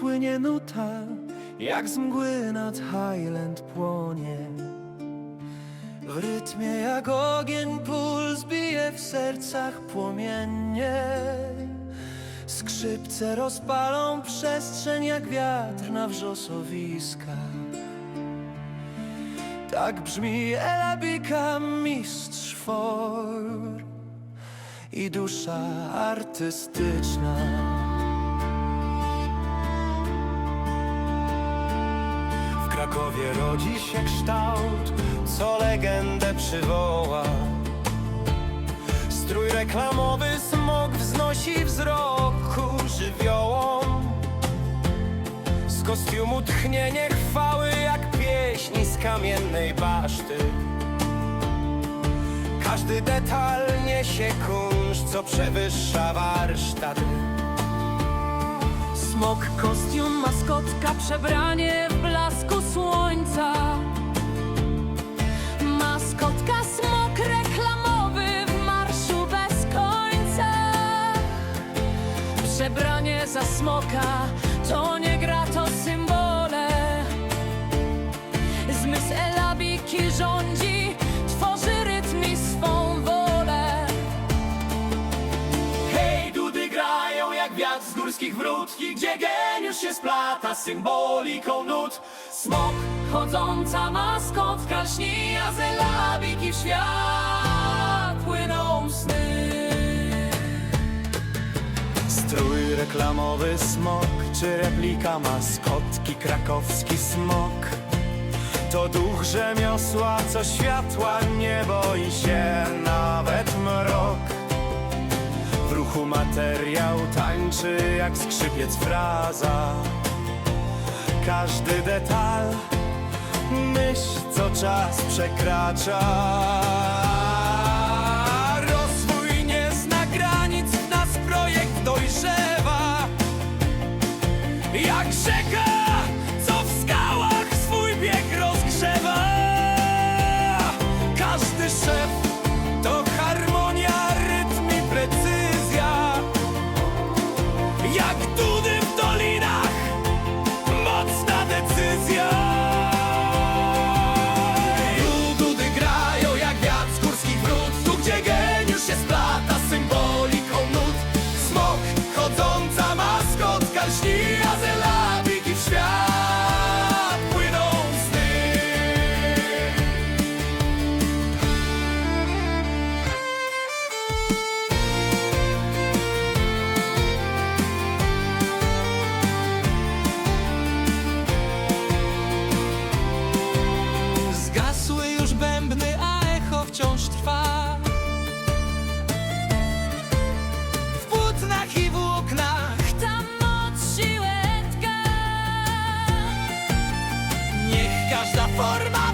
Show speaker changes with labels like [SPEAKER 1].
[SPEAKER 1] płynie nuta, jak z mgły nad Highland płonie. W rytmie jak ogień puls bije w sercach płomiennie. Skrzypce rozpalą przestrzeń jak wiatr na wrzosowiskach. Tak brzmi Elabika, mistrz for i dusza artystyczna. Krakowie rodzi się kształt, co legendę przywoła. Strój reklamowy smog wznosi wzrok ku żywiołom. Z kostiumu tchnienie chwały jak pieśni z kamiennej baszty. Każdy detal niesie kunszt, co przewyższa warsztaty.
[SPEAKER 2] Smok, kostium, maskotka, przebranie w blasku Przebranie za smoka to nie gra, to symbole. Zmysł elabiki rządzi, tworzy rytm i swą wolę.
[SPEAKER 1] Hej, dudy grają jak wiatr z górskich wrót I gdzie geniusz się splata symboliką nut Smok
[SPEAKER 2] Chodząca maskotka lśni, a z elabiki w świat płyną sny.
[SPEAKER 1] Strój reklamowy smok Czy replika maskotki krakowski smok? To duch rzemiosła, co światła nie boi się nawet mrok. W ruchu materiał tańczy jak skrzypiec fraza. Każdy detal, myśl co czas przekracza forma